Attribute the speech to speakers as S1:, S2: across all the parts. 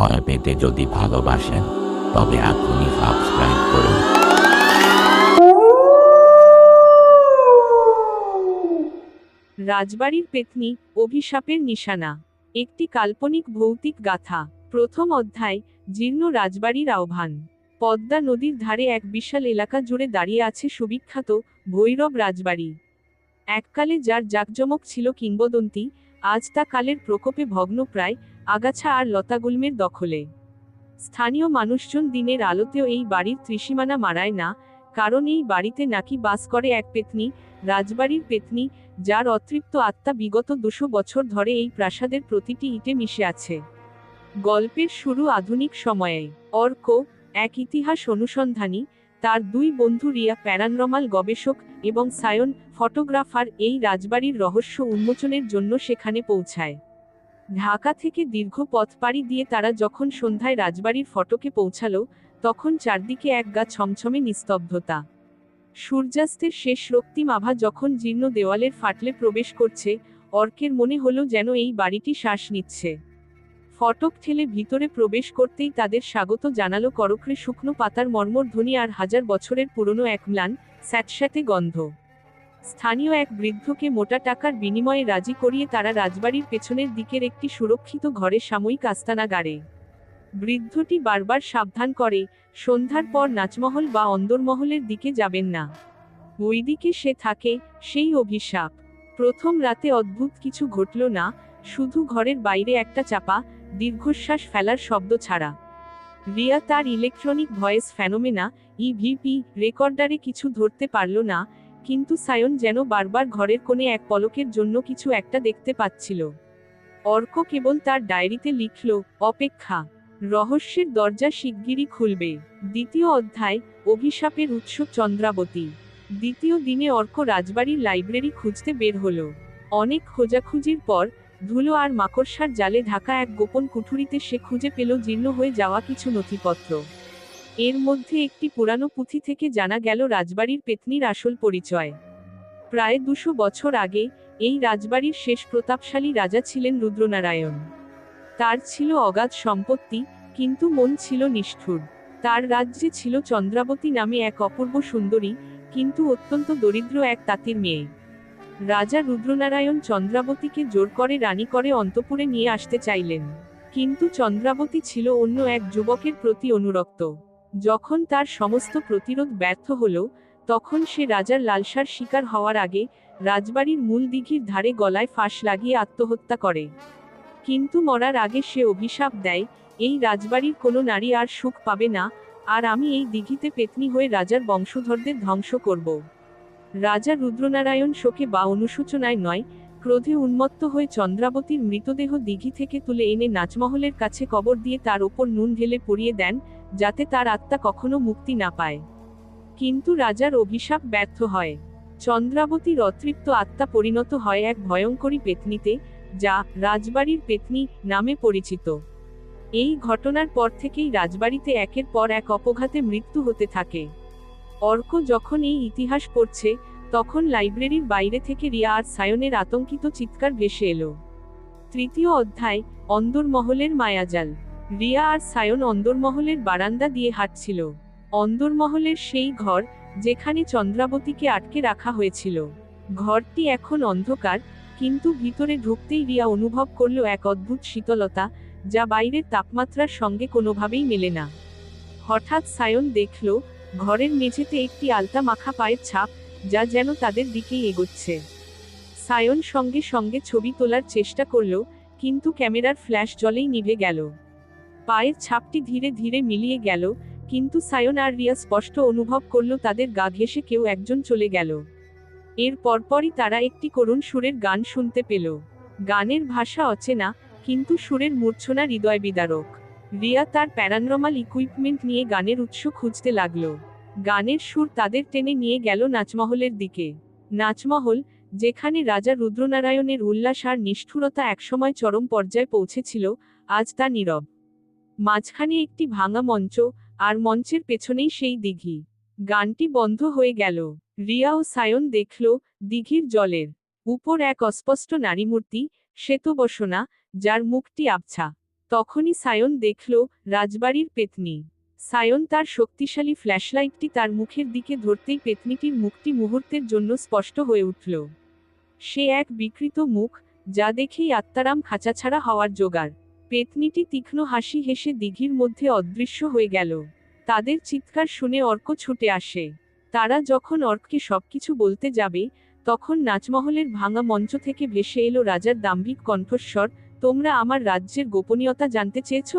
S1: ভয় পেতে যদি ভালোবাসেন, তবে এখনই সাবস্ক্রাইব করুন।
S2: রাজবাড়ির পেতনি, অভিশাপের নিশানা। একটি কাল্পনিক ভৌতিক গাথা। প্রথম অধ্যায়, জীর্ণ রাজবাড়ির আহ্বান। পদ্মা নদীর ধারে এক বিশাল এলাকা জুড়ে দাঁড়িয়ে আছে সুবিখ্যাত ভৈরব রাজবাড়ি। এককালে যার জাকজমক ছিল কিংবদন্তি, আজ তা কালের প্রকোপে ভগ্নপ্রায় আগাছা আর লতাগুল্মের দখলে। স্থানীয় মানুষজন দিনের আলোতেও এই বাড়ির ত্রিসীমানা মারায় না, কারণ এই বাড়িতে নাকি বাস করে এক পেতনি, রাজবাড়ির পেতনি, যার অতৃপ্ত আত্মা বিগত দুশো বছর ধরে এই প্রাসাদের প্রতিটি ইটে মিশে আছে। গল্পের শুরু আধুনিক সময়ে। অর্ক, এক ইতিহাস অনুসন্ধানী, তার দুই বন্ধু রিয়া প্যারানরমাল গবেষক এবং সায়ন ফটোগ্রাফার এই রাজবাড়ির রহস্য উন্মোচনের জন্য সেখানে পৌঁছায়। ঢাকা থেকে দীর্ঘ পথ পাড়ি দিয়ে তারা যখন সন্ধ্যায় রাজবাড়ির ফটকে পৌঁছালো, তখন চারদিকে এক গা ছমছমে নিস্তব্ধতা। সূর্যাস্তের শেষ রক্তিম আভা যখন জীর্ণ দেওয়ালের ফাটলে প্রবেশ করছে, অর্কের মনে হলো যেন এই বাড়িটি শ্বাস নিচ্ছে। ফটক ঠেলে ভিতরে প্রবেশ করতেই তাদের স্বাগত জানালো করকরে শুকনো পাতার মর্মর ধ্বনি আর হাজার বছরের পুরনো এক ম্লান, স্যাঁতস্যাঁতে গন্ধ। স্থানীয় এক বৃদ্ধকে মোটা টাকার বিনিময়ে রাজি করিয়ে তারা রাজবাড়ির পেছনের দিকের একটি সুরক্ষিত ঘরে সাময়িক আস্তানা গাড়ে। বৃদ্ধটি বারবার সাবধান করে, সন্ধ্যার পর নাচমহল বা অন্দরমহলের দিকে যাবেন না। ওইদিকে সে থাকে, সেই অভিশাপ। প্রথম রাতে অদ্ভুত কিছু ঘটল না, শুধু ঘরের বাইরে একটা চাপা, দীর্ঘশ্বাস ফেলার শব্দ ছাড়া। রিয়া তার ইলেকট্রনিক ভয়েস ফ্যানোমেনা ইভিপি রেকর্ডারে কিছু ধরতে পারল না কিন্তু সায়ন যেন বারবার ঘরের কোণে এক পলকের জন্য কিছু একটা দেখতে পাচ্ছিল। অর্ক কেবল তার ডায়েরিতে লিখল, অপেক্ষা, রহস্যের দরজা শিগগিরই খুলবে। দ্বিতীয় অধ্যায়, অভিশাপের উৎস চন্দ্রাবতী। দ্বিতীয় দিনে অর্ক রাজবাড়ির লাইব্রেরি খুঁজতে বের হলো। অনেক খোঁজাখুঁজির পর, ধুলো আর মাকড়সার জালে ঢাকা এক গোপন কুঠুরিতে সে খুঁজে পেল জীর্ণ হয়ে যাওয়া কিছু নথিপত্র। এর মধ্যে একটি পুরানো পুঁথি থেকে জানা গেল রাজবাড়ির পেতনির আসল পরিচয়। প্রায় দুশো বছর আগে, এই রাজবাড়ির শেষ প্রতাপশালী রাজা ছিলেন রুদ্রনারায়ণ। তার ছিল অগাধ সম্পত্তি, কিন্তু মন ছিল নিষ্ঠুর। তার রাজ্যে ছিল চন্দ্রাবতী নামে এক অপূর্ব সুন্দরী, কিন্তু অত্যন্ত দরিদ্র এক তাঁতির মেয়ে। রাজা রুদ্রনারায়ণ চন্দ্রাবতীকে জোর করে রানী করে অন্তপুরে নিয়ে আসতে চাইলেন। কিন্তু চন্দ্রাবতী ছিল অন্য এক যুবকের প্রতি অনুরক্ত। যখন তার সমস্ত প্রতিরোধ ব্যর্থ হল, তখন সে রাজার লালসার শিকার হওয়ার আগে রাজবাড়ির মূল দিঘির ধারে গলায় ফাঁস লাগিয়ে আত্মহত্যা করে। কিন্তু মরার আগে সে অভিশাপ দেয়, এই রাজবাড়ির কোনো নারী আর সুখ পাবে না, আর আমি এই দিঘিতে পেতনি হয়ে রাজার বংশধরদের ধ্বংস করব রাজা রুদ্রনারায়ণ শোকে বা অনুশোচনায় নয়, ক্রোধে উন্মত্ত হয়ে চন্দ্রাবতীর মৃতদেহ দিঘি থেকে তুলে এনে নাচমহলের কাছে কবর দিয়ে তার ওপর নুন ঢেলে পরিয়ে দেন যাতে তার আত্মা কখনো মুক্তি না পায়। কিন্তু রাজার অভিশাপ ব্যর্থ হয়। চন্দ্রাবতীর অতৃপ্ত আত্মা পরিণত হয় এক ভয়ঙ্করী পেতনিতে, যা রাজবাড়ির পেতনি নামে পরিচিত। এই ঘটনার পর থেকেই রাজবাড়িতে একের পর এক অপঘাতে মৃত্যু হতে থাকে। অর্ক যখন এই ইতিহাস পড়ছে, তখন লাইব্রেরির বাইরে থেকে রিয়া আর সায়নের আতঙ্কিত চিৎকার ভেসে এলো। তৃতীয় অধ্যায়, অন্দরমহলের মায়াজাল। রিয়া আর সায়ন অন্দরমহলের বারান্দা দিয়ে হাঁটছিল। অন্দরমহলের সেই ঘর যেখানে চন্দ্রাবতীকে আটকে রাখা হয়েছিল। ঘরটি এখন অন্ধকার, কিন্তু ভিতরে ঢুকতেই রিয়া অনুভব করল এক অদ্ভুত শীতলতা, যা বাইরের তাপমাত্রার সঙ্গে কোনোভাবেই মেলে না। হঠাৎ সায়ন দেখল, ঘরের মেঝেতে একটি আলতা মাখা পায়ের ছাপ, যা যেন তাদের দিকেই এগোচ্ছে। সায়ন সঙ্গে সঙ্গে ছবি তোলার চেষ্টা করল, কিন্তু ক্যামেরার ফ্ল্যাশ জলেই নিভে গেল। পায়ের ছাপটি ধীরে ধীরে মিলিয়ে গেল, কিন্তু সায়ন আর রিয়া স্পষ্ট অনুভব করল তাদের গা ঘেঁষে কেউ একজন চলে গেল। এর পরপরই তারা একটি করুণ সুরের গান শুনতে পেল। গানের ভাষা অচেনা, কিন্তু সুরের মূর্ছনা হৃদয় বিদারক রিয়া তার প্যারানরমাল ইকুইপমেন্ট নিয়ে গানের উৎস খুঁজতে লাগল। গানের সুর তাদের টেনে নিয়ে গেল নাচমহলের দিকে। নাচমহল, যেখানে রাজা রুদ্রনারায়ণের উল্লাস আর নিষ্ঠুরতা একসময় চরম পর্যায়ে পৌঁছেছিল, আজ তা নীরব। মাঝখানে একটি ভাঙা মঞ্চ, আর মঞ্চের পেছনেই সেই দিঘি। গানটি বন্ধ হয়ে গেল। রিয়া ও সায়ন দেখল দিঘির জলের উপর এক অস্পষ্ট নারীমূর্তি, শ্বেতবসনা, যার মুখটি আবছা। তখনই সায়ন দেখল রাজবাড়ির পেতনি। সায়ন তার শক্তিশালী ফ্ল্যাশলাইটটি তার মুখের দিকে ধরতেই পেতনিটির মুখটি মুহূর্তের জন্য স্পষ্ট হয়ে উঠল। সে এক বিকৃত মুখ, যা দেখেই আত্মারাম খাঁচাছাড়া হওয়ার জোগাড়। পেতনিটি তীক্ষ্ণ হাসি হেসে দিঘির মধ্যে অদৃশ্য হয়ে গেল। তাদের চিৎকার শুনে অর্ক ছুটে আসে। তারা যখন অর্ককে সবকিছু বলতে যাবে, তখন নাচমহলের ভাঙা মঞ্চ থেকে ভেসে এলো রাজার দাম্ভিক কণ্ঠস্বর, তোমরা আমার রাজ্যের গোপনীয়তা জানতে চেয়েছ?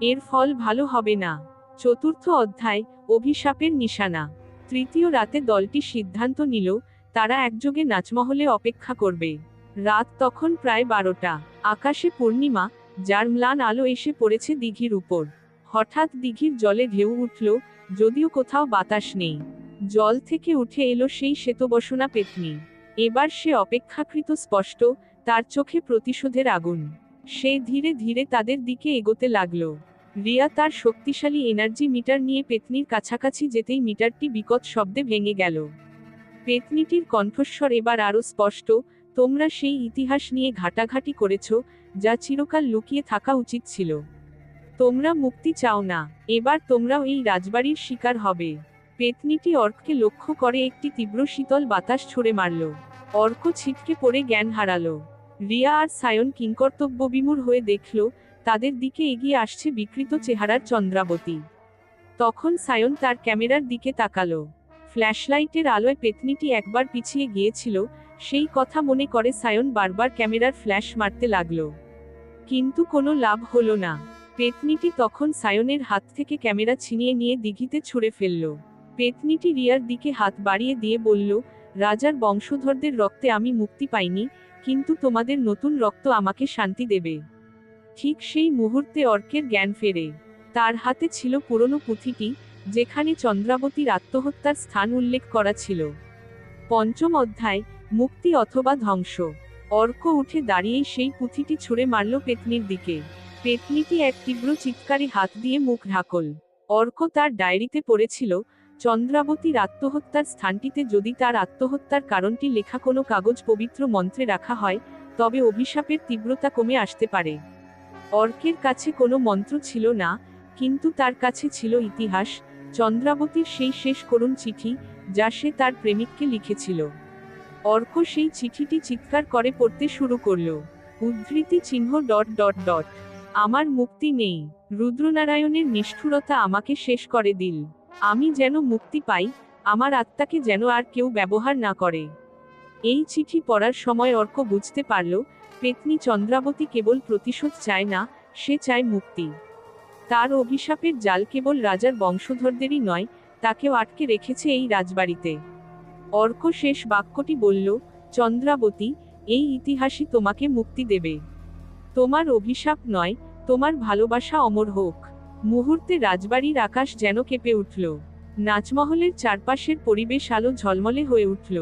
S2: এর ফল ভালো হবে না। চতুর্থ অধ্যায়, অভিশাপের নিশানা। তৃতীয় রাতে দলটি সিদ্ধান্ত নিল, তারা একযোগে নাচমহলে অপেক্ষা করবে। রাত তখন প্রায় বারোটা। আকাশে পূর্ণিমা যার ম্লান আলো এসে পড়েছে দিঘির উপর। হঠাৎ দিঘির জলে ঢেউ উঠল, যদিও কোথাও বাতাস নেই। জল থেকে উঠে এলো সেই শ্বেতবসনা পেতনি। এবার সে অপেক্ষাকৃত স্পষ্ট, তার চোখে প্রতিশোধের আগুন। সে ধীরে ধীরে তাদের দিকে এগোতে লাগল। রিয়া তার শক্তিশালী এনার্জি মিটার নিয়ে পেতনির কাছাকাছি যেতেই মিটারটি বিকট শব্দে ভেঙে গেল। পেতনিটির কণ্ঠস্বর এবার আরও স্পষ্ট, তোমরা সেই ইতিহাস নিয়ে ঘাটাঘাটি করেছ যা চিরকাল লুকিয়ে থাকা উচিত ছিল। তোমরা মুক্তি চাও না। এবার তোমরাও এই রাজবাড়ির শিকার হবে। পেতনিটি অর্ককে লক্ষ্য করে একটি তীব্র শীতল বাতাস ছুড়ে মারল। অর্ক ছিটকে পড়ে জ্ঞান হারালো। রিয়া আর সায়ন কিংকর্তব্যবিমূর হয়ে দেখল, তাদের দিকে এগিয়ে আসছে বিকৃত চেহারার চন্দ্রাবতী। তখন সায়ন তার ক্যামেরার দিকে তাকালো। ফ্ল্যাশলাইটের আলোয় পেতনিটি একবার পিছিয়ে গিয়েছিল, সেই কথা মনে করে সায়ন বারবার ক্যামেরার ফ্ল্যাশ মারতে লাগল। কিন্তু কোনো লাভ হলো না। পেতনিটি তখন সায়নের হাত থেকে ক্যামেরা ছিনিয়ে নিয়ে দিঘিতে ছুঁড়ে ফেলল। পেতনিটি রিয়ার দিকে হাত বাড়িয়ে দিয়ে বলল, রাজার বংশধরদের রক্তে আমি মুক্তি পাইনি, কিন্তু তোমাদের নতুন রক্ত আমাকে শান্তি দেবে। ঠিক সেই মুহূর্তে অর্কের জ্ঞান ফেরে। তার হাতে ছিল পুরনো পুঁথিটি, যেখানে চন্দ্রাবতীর আত্মহত্যার স্থান উল্লেখ করা ছিল। পঞ্চম অধ্যায়, মুক্তি অথবা ধ্বংস। অর্ক উঠে দাঁড়িয়েই সেই পুঁথিটি ছুঁড়ে মারল পেতনির দিকে। পেতনিটি এক তীব্র চিৎকারে হাত দিয়ে মুখ ঢাকল। অর্ক তার ডায়েরিতে পড়েছিল, চন্দ্রাবতীর আত্মহত্যার স্থানটিতে যদি তার আত্মহত্যার কারণটি লেখা কোনো কাগজ পবিত্র মন্ত্রে রাখা হয়, তবে অভিশাপের তীব্রতা কমে আসতে পারে। অর্কের কাছে কোনো মন্ত্র ছিল না, কিন্তু তার কাছে ছিল ইতিহাস, চন্দ্রাবতীর সেই শেষ করুণ চিঠি, যা সে তার প্রেমিককে লিখেছিল। অর্ক সেই চিঠিটি চিৎকার করে পড়তে শুরু করল। উদ্ধৃতি চিহ্ন ডট ডট ডট। আমার মুক্তি নেই। রুদ্রনারায়ণের নিষ্ঠুরতা আমাকে শেষ করে দিল। আমি যেন মুক্তি পাই, আমার আত্মাকে যেন আর কেউ ব্যবহার না করে। এই চিঠি পড়ার সময় অর্ক বুঝতে পারল, পেতনি চন্দ্রাবতী কেবল প্রতিশোধ চায় না, সে চায় মুক্তি। তার অভিশাপের জাল কেবল রাজার বংশধরদেরই নয়, তাকেও আটকে রেখেছে এই রাজবাড়িতে। অর্ক শেষ বাক্যটি বলল, চন্দ্রাবতী, এই ইতিহাসই তোমাকে মুক্তি দেবে। তোমার অভিশাপ নয়, তোমার ভালোবাসা অমর হোক। মুহূর্তে রাজবাড়ির আকাশ যেন কেঁপে উঠল। নাচমহলের চারপাশের পরিবেশ আলো ঝলমলে হয়ে উঠল।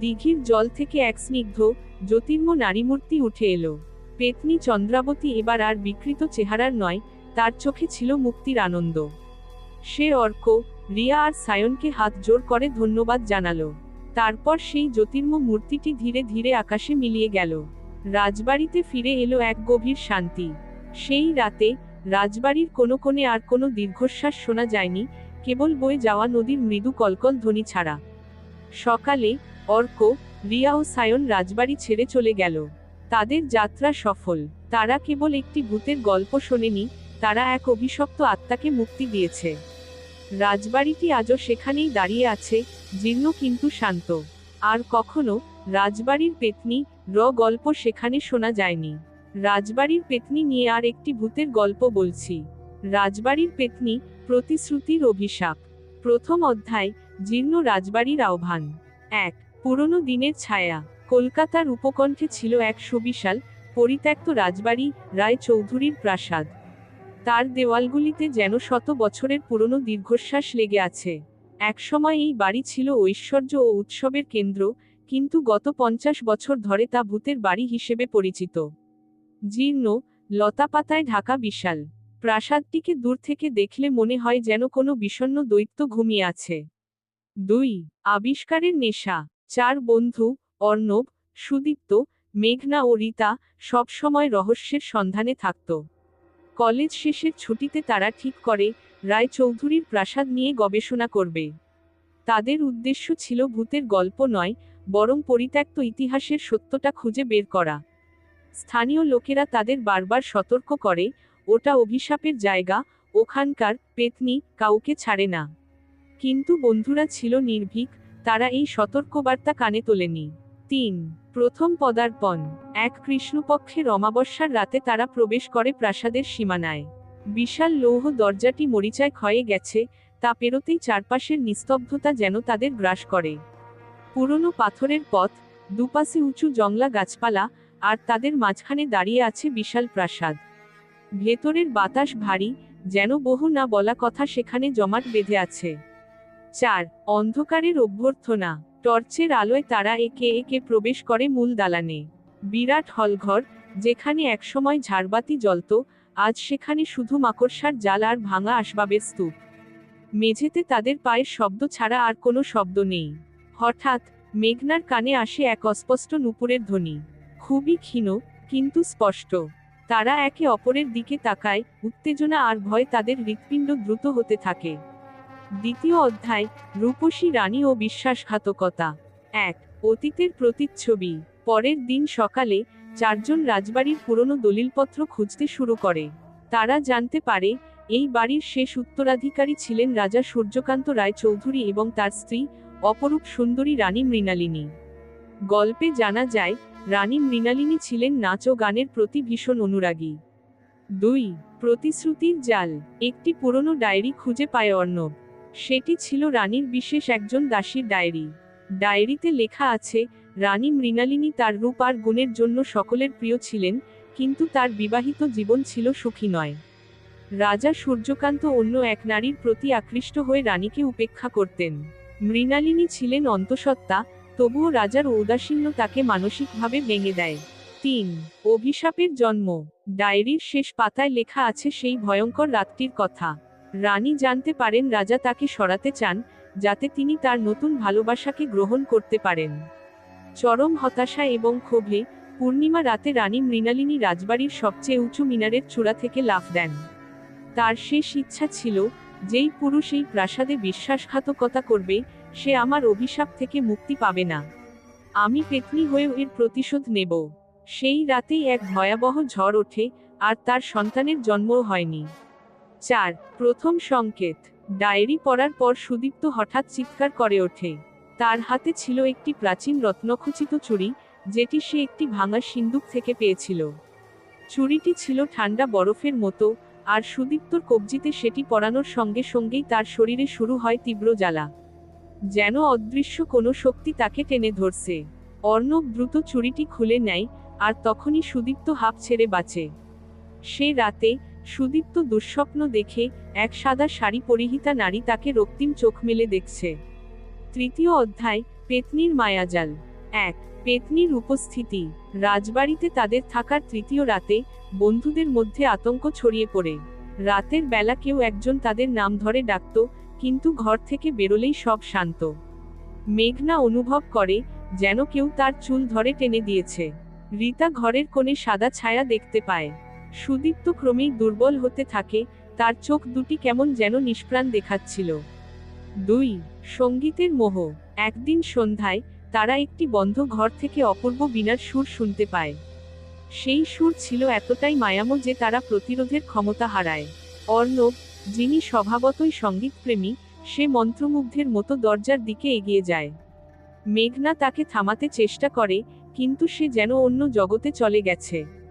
S2: দিঘির জল থেকে এক স্নিগ্ধ, জ্যোতির্ম নারীমূর্তি উঠে এলো। পেতনি চন্দ্রাবতী এবার আর বিকৃত চেহারার নয়, তার চোখে ছিল মুক্তির আনন্দ। সে অর্ক, রিয়া আর সায়নকে হাত জোর করে ধন্যবাদ জানালো। তারপর সেই জ্যোতির্ম মূর্তিটি ধীরে ধীরে আকাশে মিলিয়ে গেল। রাজবাড়িতে ফিরে এলো এক গভীর শান্তি। সেই রাতে রাজবাড়ির কোনো কোণে আর কোনো দীর্ঘশ্বাস শোনা যায়নি, কেবল বয়ে যাওয়া নদীর মৃদু কলকল ধ্বনি ছাড়া। সকালে অর্ক, রিয়া ও সায়ন রাজবাড়ি ছেড়ে চলে গেল। তাদের যাত্রা সফল। তারা কেবল একটি ভূতের গল্প শোনেনি, তারা এক অভিশপ্ত আত্মাকে মুক্তি দিয়েছে। রাজবাড়িটি আজও সেখানেই দাঁড়িয়ে আছে, জীর্ণ কিন্তু শান্ত। আর কখনো, রাজবাড়ির পেতনি, র গল্প সেখানে শোনা যায়নি। রাজবাড়ির পেতনি নিয়ে আর একটি ভূতের গল্প বলছি। রাজবাড়ির পেতনি, প্রতিশ্রুতির অভিশাপ। প্রথম অধ্যায়, জীর্ণ রাজবাড়ির আহ্বান। এক, পুরনো দিনের ছায়া। কলকাতার উপকণ্ঠে ছিল এক সুবিশাল, পরিত্যক্ত রাজবাড়ি রায় চৌধুরীর প্রাসাদ। তার দেওয়ালগুলিতে যেন শত বছরের পুরনো দীর্ঘশ্বাস লেগে আছে। একসময় এই বাড়ি ছিল ঐশ্বর্য ও উৎসবের কেন্দ্র, কিন্তু গত পঞ্চাশ বছর ধরে তা ভূতের বাড়ি হিসেবে পরিচিত। জীর্ণ, লতাপাতায় ঢাকা বিশাল। প্রাসাদটিকে দূর থেকে দেখলে মনে হয় যেন কোনো বিষণ্ণ দৈত্য ঘুমিয়ে আছে। দুই, আবিষ্কারের নেশা। চার, বন্ধু, অর্ণব, সুদীপ্ত, মেঘনা ও রীতা সবসময় রহস্যের সন্ধানে থাকত। কলেজ শেষের ছুটিতে তারা ঠিক করে, রায় চৌধুরীর প্রাসাদ নিয়ে গবেষণা করবে। তাদের উদ্দেশ্য ছিল ভূতের গল্প নয়, বরং পরিত্যক্ত ইতিহাসের সত্যটা খুঁজে বের করা। স্থানীয় লোকেরা তাদের বারবার সতর্ক করে, ওটা অভিশাপের জায়গা, ওখানকার পেতনি, কাউকে ছাড়ে না। কিন্তু বন্ধুরা ছিল নির্ভীক, তারা এই সতর্কবার্তা কানে তোলেনি। তিন, প্রথম পদার্পণ। এক, কৃষ্ণপক্ষের অমাবস্যার রাতে তারা প্রবেশ করে প্রাসাদের সীমানায়। বিশাল লৌহ দরজাটি মরিচায় ক্ষয়ে গেছে, তা পেরোতেই চারপাশের নিস্তব্ধতা যেন তাদের গ্রাস করে। পুরনো পাথরের পথ, দুপাশে উঁচু জংলা গাছপালা, আর তাদের মাঝখানে দাঁড়িয়ে আছে বিশাল প্রাসাদ। ভেতরের বাতাস ভারী, যেন বহু না বলা কথা সেখানে জমাট বেঁধে আছে। চার, অন্ধকারের অভ্যর্থনা। টর্চের আলোয় তারা একে একে প্রবেশ করে মূল দালানে। বিরাট হলঘর, যেখানে একসময় ঝাড়বাতি জ্বলত, আজ সেখানে শুধু মাকড়সার জাল আর ভাঙা আসবাবের স্তূপ। মেঝেতে তাদের পায়ের শব্দ ছাড়া আর কোনো শব্দ নেই। হঠাৎ, মেঘনার কানে আসে এক অস্পষ্ট নুপুরের ধ্বনি। খুবই ক্ষীণ, কিন্তু স্পষ্ট। তারা একে অপরের দিকে তাকায়, উত্তেজনা আর ভয় তাদের হৃৎপিণ্ড দ্রুত হতে থাকে। দ্বিতীয় অধ্যায়, রূপসী রানী ও বিশ্বাসঘাতকতা। এক, অতীতের প্রতিচ্ছবি। পরের দিন সকালে চারজন রাজবাড়ির পুরনো দলিলপত্র খুঁজতে শুরু করে। তারা জানতে পারে, এই বাড়ির শেষ উত্তরাধিকারী ছিলেন রাজা সূর্যকান্ত রায় চৌধুরী এবং তার স্ত্রী অপরূপ সুন্দরী রানী মৃণালিনী। গল্পে জানা যায়, রানী মৃণালিনী ছিলেন নাচ ও গানের প্রতি ভীষণ অনুরাগী। দুই, প্রতিশ্রুতির জাল। একটি পুরনো ডায়েরি খুঁজে পায় অর্ণব। সেটি ছিল রানীর বিশেষ একজন দাসীর ডায়েরি। ডায়েরিতে লেখা আছে, রানী মৃণালিনী তার রূপ আর গুণের জন্য সকলের প্রিয় ছিলেন, কিন্তু তার বিবাহিত জীবন ছিল সুখী নয়। রাজা সূর্যকান্ত অন্য এক নারীর প্রতি আকৃষ্ট হয়ে রানীকে উপেক্ষা করতেন। মৃণালিনী ছিলেন অন্তঃসত্ত্বা, তবুও রাজার ঔদাসীন্য তাকে মানসিকভাবে ভেঙে দেয়। তিন, অভিশাপের জন্ম। ডায়েরির শেষ পাতায় লেখা আছে সেই ভয়ঙ্কর রাতটির কথা। রানী জানতে পারেন রাজা তাকে সরাতে চান, যাতে তিনি তার নতুন ভালোবাসাকে গ্রহণ করতে পারেন। চরম হতাশা এবং ক্ষোভে, পূর্ণিমা রাতে রানী মৃণালিনী রাজবাড়ির সবচেয়ে উঁচু মিনারের চূড়া থেকে লাফ দেন। তার শেষ ইচ্ছা ছিল, যেই পুরুষ এই প্রাসাদে বিশ্বাসঘাতকতা করবে, সে আমার অভিশাপ থেকে মুক্তি পাবে না। আমি পেতনি হয়েও এর প্রতিশোধ নেব। সেই রাতেই এক ভয়াবহ ঝড় ওঠে, আর তার সন্তানের জন্মও হয়নি। চার, প্রথম সংকেত। ডায়েরি পড়ার পর সুদীপ্ত হঠাৎ চিৎকার করে ওঠে। তার হাতে ছিল একটি প্রাচীন রত্নখচিত চুড়ি, যেটি সে একটি ভাঙা সিন্দুক থেকে পেয়েছিল। চুড়িটি ছিল ঠান্ডা বরফের মতো, আর সুদীপ্তর কবজিতে সেটি পরানোর সঙ্গে সঙ্গেই তার শরীরে শুরু হয় তীব্র জ্বালা। যেন অদৃশ্য কোনো শক্তি তাকে টেনে ধরছে। অর্ণব দ্রুত চুরিটি খুলে নেয়, আর তখনই সুদীপ্ত হাফ ছেড়ে বাঁচে। সে রাতে সুদীপ্ত দুঃস্বপ্ন দেখে এক সাদা শাড়ি পরিহিতা নারী তাকে রক্তিম চোখ মেলে দেখছে। তৃতীয় অধ্যায়, পেতনির মায়াজাল। এক, পেতনির উপস্থিতি। রাজবাড়িতে তাদের থাকার তৃতীয় রাতে বন্ধুদের মধ্যে আতঙ্ক ছড়িয়ে পড়ে। রাতের বেলা কেউ একজন তাদের নাম ধরে ডাকত, কিন্তু ঘর থেকে বেরোলেই সব শান্ত। মেঘনা অনুভব করে যেন কেউ তার চুল ধরে টেনে দিয়েছে। রীতা ঘরের কোণে সাদা ছায়া দেখতে পায়। সুদীপ্ত ক্রমেই দুর্বল হতে থাকে, তার চোখ দুটি কেমন যেন নিষ্প্রাণ দেখাচ্ছিল। দুই, সঙ্গীতের মোহ। একদিন সন্ধ্যায়, তারা একটি বন্ধ ঘর থেকে অপূর্ব বিনার সুর শুনতে পায়। সেই সুর ছিল এতটাই মায়ামো যে তারা প্রতিরোধের ক্ষমতা হারায়। অর্ণব, যিনি স্বভাবতই সঙ্গীতপ্রেমী, সে মন্ত্রমুগ্ধের মতো দরজার দিকে এগিয়ে যায়। মেঘনা তাকে থামাতে চেষ্টা করে, কিন্তু সে যেন অন্য জগতে চলে গেছে।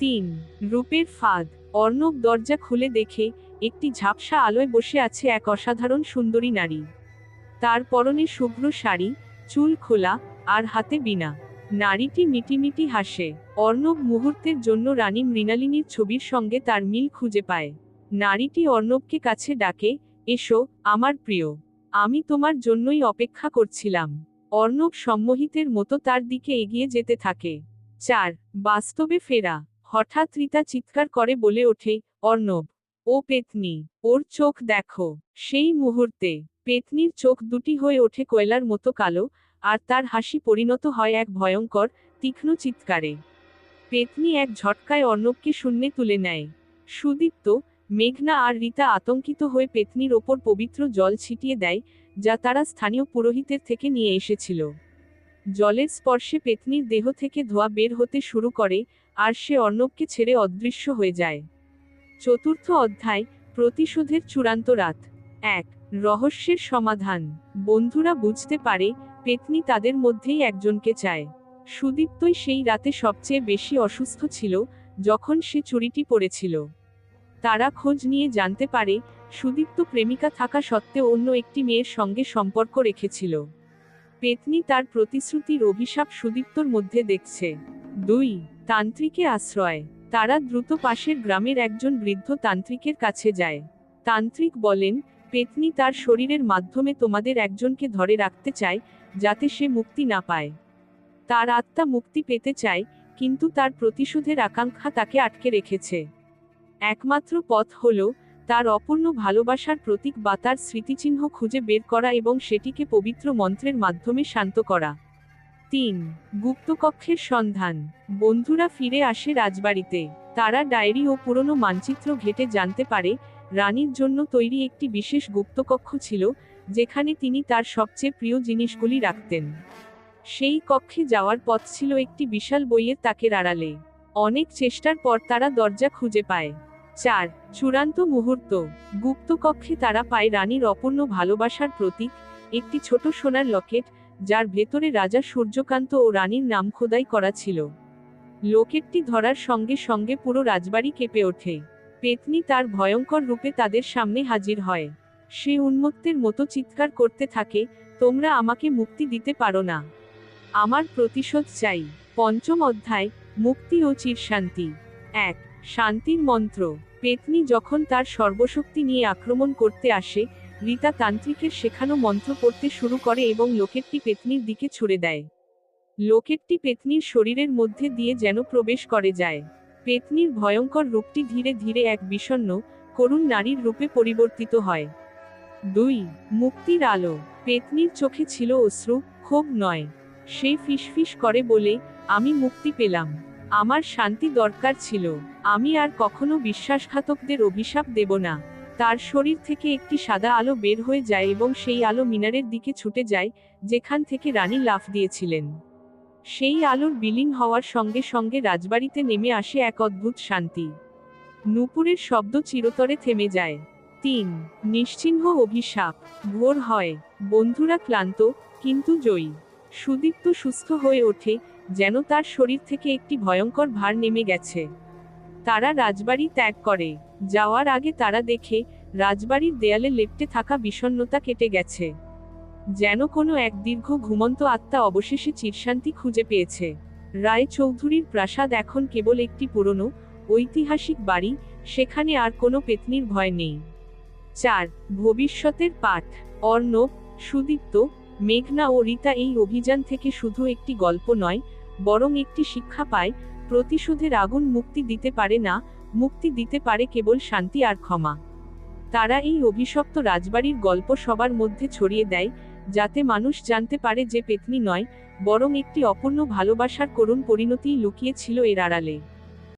S2: তিন। রূপের ফাঁদ। অর্ণব দরজা খুলে দেখে একটি ঝাপসা আলোয় বসে আছে এক অসাধারণ সুন্দরী নারী। তার পরনে শুভ্র শাড়ি, চুল খোলা, আর হাতে বিনা নারীটি মিটিমিটি হাসে। অর্ণব মুহূর্তের জন্য রানী মৃণালিনীর ছবির সঙ্গে তার মিল খুঁজে পায়। নারীটি অর্ণবকে কাছে ডাকে, এসো, আমার প্রিয়। আমি তোমার জন্যই অপেক্ষা করছিলাম। অর্ণব সম্মোহিতের মতো তার দিকে এগিয়ে যেতে থাকে। চার। বাস্তবে ফেরা। হঠাৎ রিতা চিৎকার করে বলে ওঠে, অর্ণব, ও পেতনি, ওর চোখ দেখো, সেই মুহূর্তে পেতনির চোখ দুটি হয়ে ওঠে কয়লার মতো কালো, আর তার হাসি পরিণত হয় এক ভয়ঙ্কর, তীক্ষ্ণ চিৎকারে। পেতনি এক ঝটকায় অর্ণবকে শূন্যে তুলে নেয়। সুদীপ্ত, মেঘনা আর রীতা আতঙ্কিত হয়ে পেতনির ওপর পবিত্র জল ছিটিয়ে দেয়, যা তারা স্থানীয় পুরোহিতের থেকে নিয়ে এসেছিল। জলের স্পর্শে পেতনির দেহ থেকে ধোয়া বের হতে শুরু করে আর সে অর্ণবকে ছেড়ে অদৃশ্য হয়ে যায়। চতুর্থ অধ্যায়, প্রতিশোধের চূড়ান্ত রাত। এক, রহস্যের সমাধান। বন্ধুরা বুঝতে পারে, পেতনি তাদের মধ্যেই একজনকে চায়। সুদীপ্তই সেই রাতে সবচেয়ে বেশি অসুস্থ ছিল, যখন সে চুরিটি পড়েছিল। তারা খোঁজ নিয়ে জানতে পারে, সুদীপ্ত প্রেমিকা থাকা সত্ত্বেও অন্য একটি মেয়ের সঙ্গে সম্পর্ক রেখেছিল। পেতনি তার প্রতিশ্রুতির অভিশাপ সুদীপ্তর মধ্যে দেখছে। দুই তান্ত্রিকে আশ্রয়। তারা দ্রুত পাশের গ্রামের একজন বৃদ্ধ তান্ত্রিকের কাছে যায়। তান্ত্রিক বলেন, পেতনি তার শরীরের মাধ্যমে তোমাদের একজনকে ধরে রাখতে চায়, যাতে সে মুক্তি না পায়। তার আত্মা মুক্তি পেতে চায়, কিন্তু তার প্রতিশোধের আকাঙ্ক্ষা তাকে আটকে রেখেছে। একমাত্র পথ হল, তার অপূর্ণ ভালোবাসার প্রতীক বা তার স্মৃতিচিহ্ন খুঁজে বের করা এবং সেটিকে পবিত্র মন্ত্রের মাধ্যমে শান্ত করা। তিন, গুপ্তকক্ষের সন্ধান। বন্ধুরা ফিরে আসে রাজবাড়িতে। তারা ডায়েরি ও পুরনো মানচিত্র ঘেটে জানতে পারে, রানীর জন্য তৈরি একটি বিশেষ গুপ্তকক্ষ ছিল, যেখানে তিনি তার সবচেয়ে প্রিয় জিনিসগুলি রাখতেন। সেই কক্ষে যাওয়ার পথ ছিল একটি বিশাল বইয়ের তাকের আড়ালে। অনেক চেষ্টার পর তারা দরজা খুঁজে পায়। চার, চূড়ান্ত মুহূর্ত। গুপ্তকক্ষে তারা পায় রানীর অপূর্ণ ভালোবাসার প্রতীক, একটি ছোট সোনার লকেট যার ভেতরে রাজা সূর্যকান্ত ও রানীর নাম খোদাই করা ছিল। লোকেটটি ধরার সঙ্গে সঙ্গে পুরো রাজবাড়ি কেঁপে ওঠে। পেতনি তার ভয়ঙ্কর রূপে তাদের সামনে হাজির হয়। সে উন্মত্তের মতো চিৎকার করতে থাকে, তোমরা আমাকে মুক্তি দিতে পারো না। আমার প্রতিশোধ চাই। পঞ্চম অধ্যায়, মুক্তি ও চিরশান্তি। এক, শান্তির মন্ত্র। পেতনি যখন তার সর্বশক্তি নিয়ে আক্রমণ করতে আসে রীতা তান্ত্রিকের শেখানো মন্ত্র পড়তে শুরু করে এবং লোকেটটি পেতনির দিকে ছুড়ে দেয়। লোকেটটি পেতনির শরীরের মধ্যে দিয়ে যেন প্রবেশ করে যায়। পেতনির ভয়ঙ্কর রূপটি ধীরে ধীরে এক বিষণ্ণ, করুণ নারীর রূপে পরিবর্তিত হয়। দুই, মুক্তির আলো। পেতনির চোখে ছিল অশ্রু, ক্ষোভ নয়। সে ফিসফিস করে বলে, আমি মুক্তি পেলাম। আমার শান্তি দরকার ছিল। আমি আর কখনো বিশ্বাসঘাতকদের অভিশাপ দেব না। তার শরীর থেকে একটি সাদা আলো বের হয়ে যায় এবং সেই আলো মিনারের দিকে ছুটে যায়, যেখান থেকে রানী লাফ দিয়েছিলেন। সেই আলোর বিলীন হওয়ার সঙ্গে সঙ্গে রাজবাড়িতে নেমে আসে এক অদ্ভুত শান্তি। নূপুরের শব্দ চিরতরে থেমে যায়। তিন, নিশ্চিহ্ন অভিশাপ। ভোর হয়। বন্ধুরা ক্লান্ত, কিন্তু জয়ী। সুদীপ্ত সুস্থ হয়ে ওঠে, যেন তার শরীর থেকে একটি ভয়ঙ্কর ভার নেমে গেছে। তারা রাজবাড়ি ত্যাগ করে। যাওয়ার আগে তারা দেখে, রাজবাড়ির দেয়ালে লেপ্টে থাকা বিষণ্ণতা কেটে গেছে। যেন কোনো এক দীর্ঘ ঘুমন্ত আত্মা অবশেষে চিরশান্তি খুঁজে পেয়েছে। রায় চৌধুরীর প্রাসাদ এখন কেবল একটি পুরনো, ঐতিহাসিক বাড়ি, সেখানে আর কোনো পেতনির ভয় নেই। চার, ভবিষ্যতের পাঠ। অর্ণব, সুদীপ্ত, মেঘনা ও রীতা এই অভিযান থেকে শুধু একটি গল্প নয়, বরং একটি শিক্ষা পায় প্রতিশোধের আগুন মুক্তি দিতে পারে না, মুক্তি দিতে পারে কেবল শান্তি আর ক্ষমা। তারা এই অভিশপ্ত রাজবাড়ির গল্প সবার মধ্যে ছড়িয়ে দেয়, যাতে মানুষ জানতে পারে যে পেতনি নয়, বরং একটি অপূর্ণ ভালোবাসার করুণ পরিণতিই লুকিয়েছিল এর আড়ালে।